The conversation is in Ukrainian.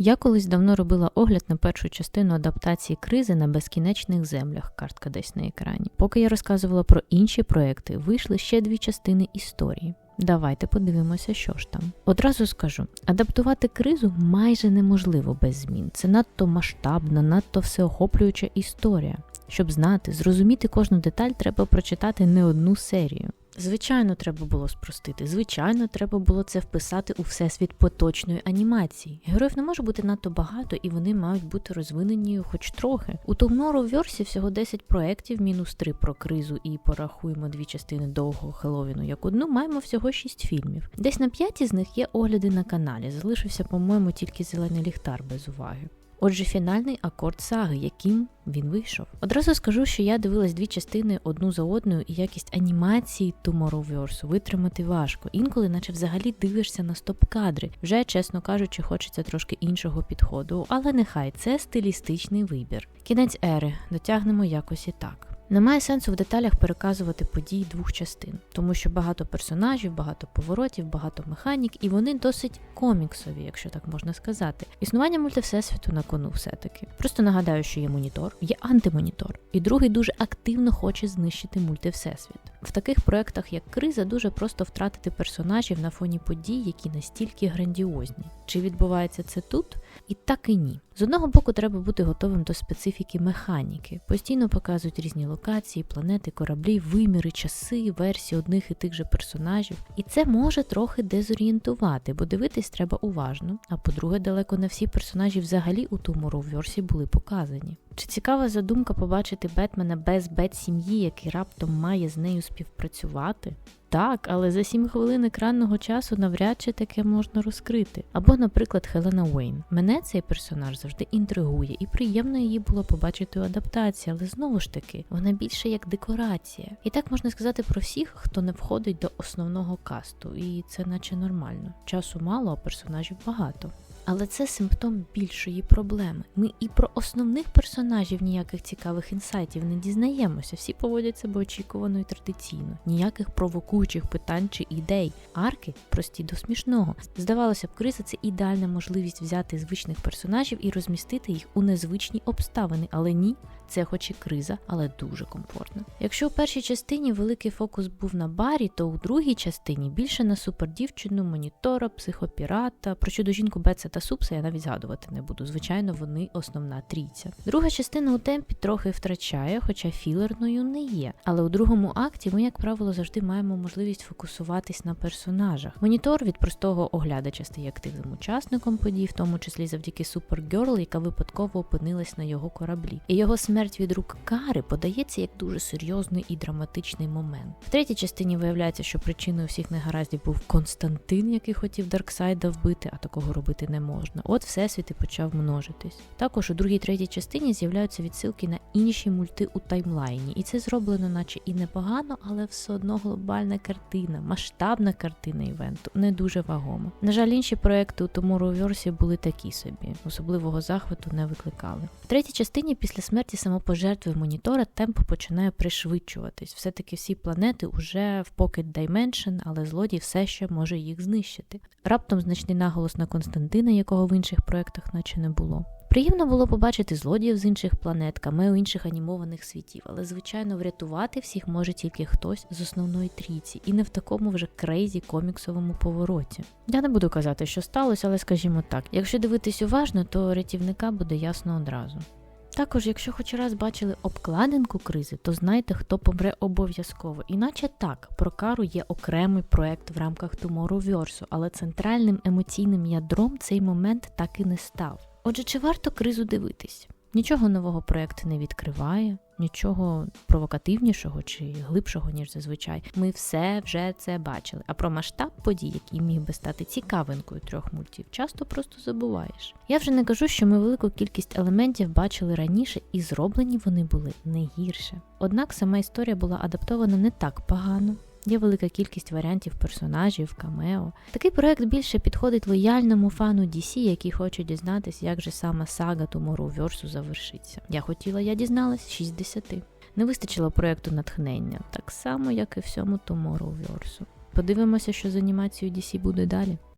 Я колись давно робила огляд на першу частину адаптації кризи на безкінечних землях, картка десь на екрані. Поки я розказувала про інші проекти, вийшли ще дві частини історії. Давайте подивимося, що ж там. Одразу скажу: адаптувати кризу майже неможливо без змін. Це надто масштабна, надто всеохоплююча історія. Щоб знати, зрозуміти кожну деталь, треба прочитати не одну серію. Звичайно, треба було спростити. Звичайно, треба було це вписати у всесвіт поточної анімації. Героїв не може бути надто багато, і вони мають бути розвинені хоч трохи. У Версі всього 10 проєктів, мінус 3 про кризу і порахуємо дві частини довгого Хеллоуіну як одну, маємо всього 6 фільмів. Десь на п'яті з них є огляди на каналі. Залишився, по-моєму, тільки зелений ліхтар без уваги. Отже, фінальний акорд саги, яким він вийшов. Одразу скажу, що я дивилась дві частини одну за одною, і якість анімації Tomorrowverse витримати важко. Інколи, наче взагалі дивишся на стоп-кадри. Вже, чесно кажучи, хочеться трошки іншого підходу, але нехай це стилістичний вибір. Кінець ери дотягнемо якось і так. Немає сенсу в деталях переказувати події двох частин, тому що багато персонажів, багато поворотів, багато механік, і вони досить коміксові, якщо так можна сказати. Існування мультивсесвіту на кону все-таки. Просто нагадаю, що є монітор, є антимонітор, і другий дуже активно хоче знищити мультивсесвіт. В таких проектах, як криза, дуже просто втратити персонажів на фоні подій, які настільки грандіозні. Чи відбувається це тут? І так і ні. З одного боку, треба бути готовим до специфіки механіки. Постійно показують різні локації, планети, кораблі, виміри, часи, версії одних і тих же персонажів. І це може трохи дезорієнтувати, бо дивитись треба уважно. А по-друге, далеко не всі персонажі взагалі у Tomorrowverse були показані. Чи цікава задумка побачити Бетмена без Бет-сім'ї, який раптом має з нею співпрацювати? Так, але за 7 хвилин екранного часу навряд чи таке можна розкрити. Або, наприклад, Хелена Уейн. Мене цей персонаж завжди інтригує, і приємно її було побачити у адаптації, але знову ж таки, вона більше як декорація. І так можна сказати про всіх, хто не входить до основного касту, і це наче нормально. Часу мало, а персонажів багато. Але це симптом більшої проблеми. Ми і про основних персонажів ніяких цікавих інсайтів не дізнаємося. Всі поводять себе очікувано і традиційно, ніяких провокуючих питань чи ідей. Арки прості до смішного. Здавалося б, криза це ідеальна можливість взяти звичних персонажів і розмістити їх у незвичні обставини, але ні. Це хоч і криза, але дуже комфортно. Якщо у першій частині великий фокус був на барі, то у другій частині більше на супердівчину, монітора, психопірата, про чудо жінку Бетса та Супса я навіть згадувати не буду. Звичайно, вони основна трійця. Друга частина у темпі трохи втрачає, хоча філерною не є. Але у другому акті ми, як правило, завжди маємо можливість фокусуватись на персонажах. Монітор від простого оглядача стає активним учасником подій, в тому числі завдяки Супергерл, яка випадково опинилась на його кораблі. І його смерть від рук Кари подається як дуже серйозний і драматичний момент. В третій частині виявляється, що причиною всіх негараздів був Константин, який хотів Дарксайда вбити, а такого робити не можна. От всесвіт і почав множитись. Також у другій третій частині з'являються відсилки на інші мульти у таймлайні, і це зроблено, наче і непогано, але все одно глобальна картина, масштабна картина івенту, не дуже вагома. На жаль, інші проекти у Tomorrowverse були такі собі, особливого захвату не викликали. В третій частині після смерті самопожертви монітора темп починає пришвидшуватись. Все-таки всі планети уже в Pocket Dimension, але злодій все ще може їх знищити. Раптом значний наголос на Константина, якого в інших проєктах наче не було. Приємно було побачити злодіїв з інших планет, камео інших анімованих світів, але звичайно врятувати всіх може тільки хтось з основної трійці, і не в такому вже крейзі коміксовому повороті. Я не буду казати, що сталося, але скажімо так, якщо дивитись уважно, то рятівника буде ясно одразу. Також, якщо хоч раз бачили обкладинку кризи, то знайте, хто помре обов'язково. Іначе так, про кару є окремий проект в рамках Tomorrowverse, але центральним емоційним ядром цей момент так і не став. Отже, чи варто кризу дивитись? Нічого нового проект не відкриває, нічого провокативнішого чи глибшого, ніж зазвичай. Ми все вже це бачили. А про масштаб подій, який міг би стати цікавинкою трьох мультів, часто просто забуваєш. Я вже не кажу, що ми велику кількість елементів бачили раніше, і зроблені вони були не гірше. Однак сама історія була адаптована не так погано. Є велика кількість варіантів персонажів, камео. Такий проект більше підходить лояльному фану DC, який хоче дізнатися, як же саме сага Tomorrowverse завершиться. Я хотіла, я дізналась 60. Не вистачило проекту натхнення, так само, як і всьому Tomorrowverse. Подивимося, що з анімацією DC буде далі.